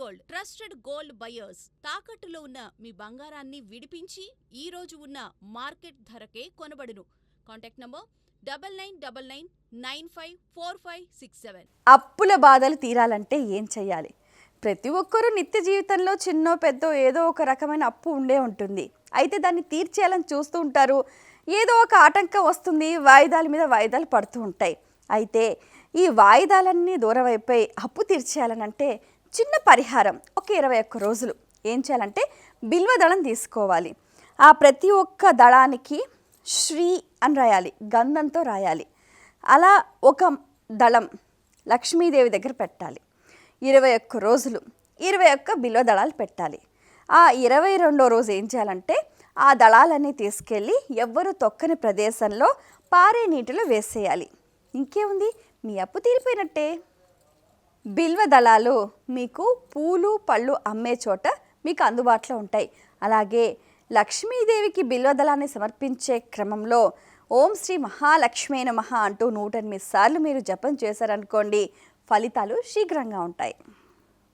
Gold trusted gold buyers తాకట్టులో ఉన్న మీ బంగారాన్ని విడిపించి ఈ రోజు ఉన్న మార్కెట్ ధరకే కొనబడును. Contact number double nine double nine nine five four five six seven అప్పుల బాధలు తీరాలంటే ఏం చేయాలి ప్రతి ఒక్కరూ నిత్య జీవితంలో చిన్నో పెద్దో ఏదో ఒక రకమైన అప్పు ఉండే ఉంటుంది. అయితే దాన్ని తీర్చేయాలని చూస్తూ ఉంటారు. ఏదో ఒక ఆటంకం వస్తుంది వాయిదాల మీద వాయిదాలు పడుతూ ఉంటాయి. అయితే ఈ వాయిదాలన్నీ దూరం అప్పు తీర్చేయాలని అంటే చిన్న పరిహారం ఒక ఇరవై ఒక్క రోజులు. ఏం చేయాలంటే బిల్వ దళం తీసుకోవాలి. ఆ ప్రతి ఒక్క దళానికి శ్రీ అని రాయాలి గంధంతో రాయాలి. అలా ఒక దళం లక్ష్మీదేవి దగ్గర పెట్టాలి. ఇరవై ఒక్క రోజులు ఇరవై ఒక్క బిల్వ దళాలు పెట్టాలి. ఆ ఇరవై రెండో రోజు ఏం చేయాలంటే ఆ దళాలన్నీ తీసుకెళ్ళి ఎవ్వరు తొక్కని ప్రదేశంలో పారే నీటిలో వేసేయాలి. ఇంకేముంది? మీ అప్పు తీరిపోయినట్టే. బిల్వ దళాలు మీకు పూలు పళ్ళు అమ్మే చోట మీకు అందుబాటులో ఉంటాయి. అలాగే లక్ష్మీదేవికి బిల్వ దళాన్ని సమర్పించే క్రమంలో ఓం శ్రీ మహాలక్ష్మీ నమ అంటూ నూట ఎనిమిది సార్లు మీరు జపం చేశారనుకోండి ఫలితాలు శీఘ్రంగా ఉంటాయి.